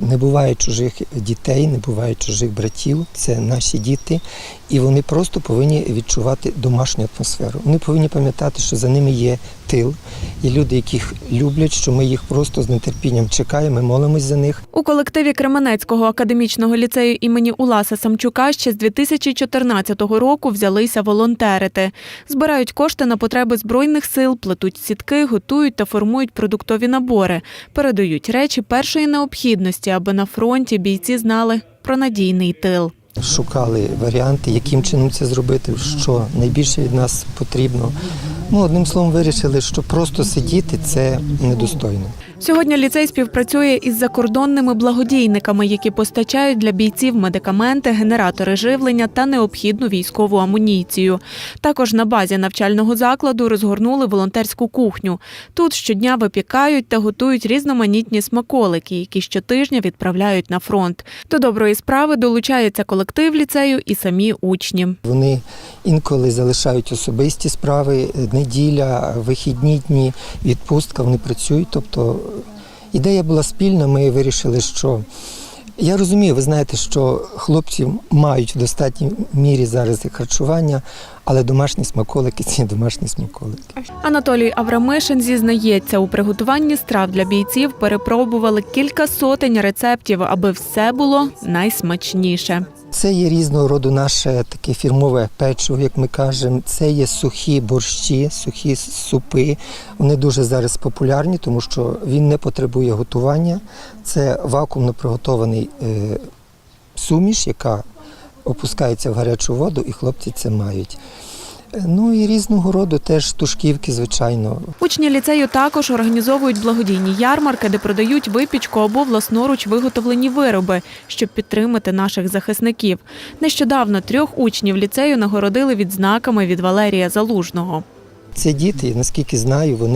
Не буває чужих дітей, не буває чужих братів. Це наші діти, і вони просто повинні відчувати домашню атмосферу. Вони повинні пам'ятати, що за ними є тил, є люди, яких люблять, що ми їх просто з нетерпінням чекаємо, ми молимось за них. У колективі Кременецького академічного ліцею імені Уласа Самчука ще з 2014 року взялися волонтерити. Збирають кошти на потреби збройних сил, плетуть сітки, готують та формують продуктові набори, передають речі першої необхідності, аби на фронті бійці знали про надійний тил. Шукали варіанти, яким чином це зробити, що найбільше від нас потрібно. Ну, одним словом, вирішили, що просто сидіти це недостойно. Сьогодні ліцей співпрацює із закордонними благодійниками, які постачають для бійців медикаменти, генератори живлення та необхідну військову амуніцію. Також на базі навчального закладу розгорнули волонтерську кухню. Тут щодня випікають та готують різноманітні смаколики, які щотижня відправляють на фронт. До доброї справи долучається колектив ліцею і самі учні. Вони інколи залишають особисті справи, неділя, вихідні дні, відпустка, вони працюють. Тобто ідея була спільна, ми вирішили, що я розумію, ви знаєте, що хлопці мають в достатній мірі зараз і харчування, але домашні смаколики це домашні смаколики. Анатолій Аврамишин зізнається, у приготуванні страв для бійців перепробували кілька сотень рецептів, аби все було найсмачніше. Це є різного роду наше таке фірмове печиво, як ми кажемо. Це є сухі борщі, сухі супи. Вони дуже зараз популярні, тому що він не потребує готування. Це вакуумно приготований е, суміш, яка опускається в гарячу воду, і хлопці це мають. Ну і різного роду теж тушківки, звичайно. Учні ліцею також організовують благодійні ярмарки, де продають випічку або власноруч виготовлені вироби, щоб підтримати наших захисників. Нещодавно трьох учнів ліцею нагородили відзнаками від Валерія Залужного. Це діти, наскільки знаю, вони